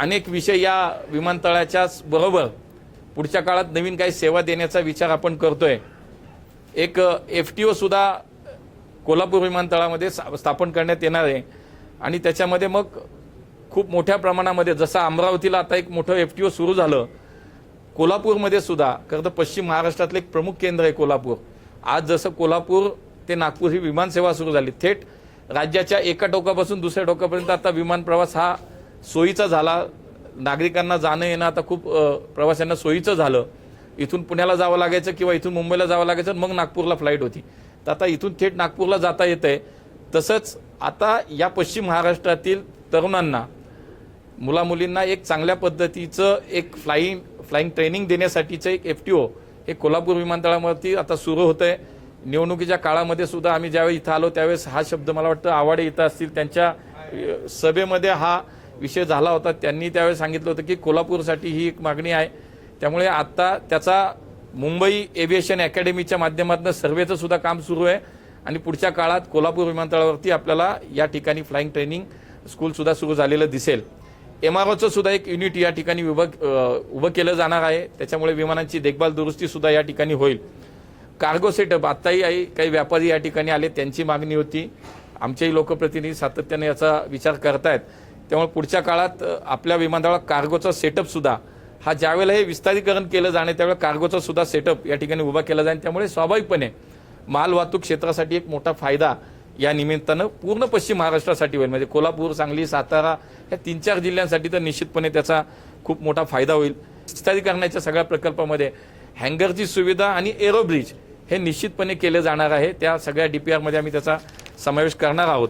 अनेक विषय या विमानतळाच्याच बरोबर पुढच्या काळात नवीन काही सेवा देण्याचा विचार आपण करतोय. एक एफ टी ओ सुद्धा कोल्हापूर विमानतळामध्ये स्थापन करण्यात येणार आहे. आणि त्याच्यामध्ये मग खूप मोठ्या प्रमाणामध्ये जसं अमरावतीला आता एक मोठं एफ टी ओ सुरू झालं कोल्हापूरमध्ये सुद्धा खरं तर पश्चिम महाराष्ट्रातलं एक प्रमुख केंद्र आहे कोल्हापूर. आज जसं कोल्हापूर ते नागपूर ही विमानसेवा सुरू झाली. थेट राज्याच्या एका टोकापासून दुसऱ्या टोकापर्यंत आता विमान प्रवास हा सोयीचा झाला. नागरिकांना जाणं येणं आता खूप प्रवाशांना सोयीचं झालं. इथून पुण्याला जावं लागायचं किंवा इथून मुंबईला जावं लागायचं मग नागपूरला फ्लाईट होती. तर आता इथून थेट नागपूरला जाता येतंय. तसंच आता या पश्चिम महाराष्ट्रातील तरुणांना मुलामुलींना एक चांगल्या पद्धतीचं एक फ्लाईंग फ्लाईंग ट्रेनिंग देण्यासाठीचं एक एफ टी ओ हे कोल्हापूर विमानतळावरती आता सुरू होतं आहे निवडणुकीच्या काळामध्ये सुद्धा आम्ही ज्यावेळी इथं आलो त्यावेळेस हा शब्द मला वाटतं आवाडे इथं असतील. त्यांच्या सभेमध्ये हा विषय झाला होता. त्यांनी त्यावेळेस सांगितलं होतं की कोल्हापूरसाठी ही एक मागणी आहे. त्यामुळे आता त्याचा मुंबई एव्हिएशन अकॅडमीच्या माध्यमातून सर्वेचं सुद्धा काम सुरू आहे. आणि पुढच्या काळात कोल्हापूर विमानतळावरती आपल्याला या ठिकाणी फ्लाईंग ट्रेनिंग स्कूल सुद्धा सुरू झालेलं दिसेल. एम आर ओचं सुद्धा एक युनिट या ठिकाणी उभं उभं केलं जाणार आहे. त्याच्यामुळे विमानांची देखभाल दुरुस्ती सुद्धा या ठिकाणी होईल. कार्गो सेटअप आत्ताही आई काही व्यापारी या ठिकाणी आले त्यांची मागणी होती. आमचेही लोकप्रतिनिधी सातत्याने याचा विचार करतायत. त्यामुळे पुढच्या काळात आपल्या विमानतळात कार्गोचा सेटअप सुद्धा हा ज्यावेळेला हे विस्तारीकरण केलं जाणे त्यावेळेला कार्गोचा सुद्धा सेटअप या ठिकाणी उभा केला जाईल. त्यामुळे स्वाभाविकपणे माल वाहतूक क्षेत्रासाठी एक मोठा फायदा या निमित्तानं पूर्ण पश्चिम महाराष्ट्रासाठी होईल. म्हणजे कोल्हापूर सांगली सातारा या तीन चार जिल्ह्यांसाठी तर निश्चितपणे त्याचा खूप मोठा फायदा होईल. विस्तारीकरणाच्या सगळ्या प्रकल्पामध्ये हँगरची सुविधा आणि एरो ब्रिज हे निश्चितपणे केलं जाणार आहे. त्या सगळ्या डी पी आरमध्ये आम्ही त्याचा समावेश करणार आहोत.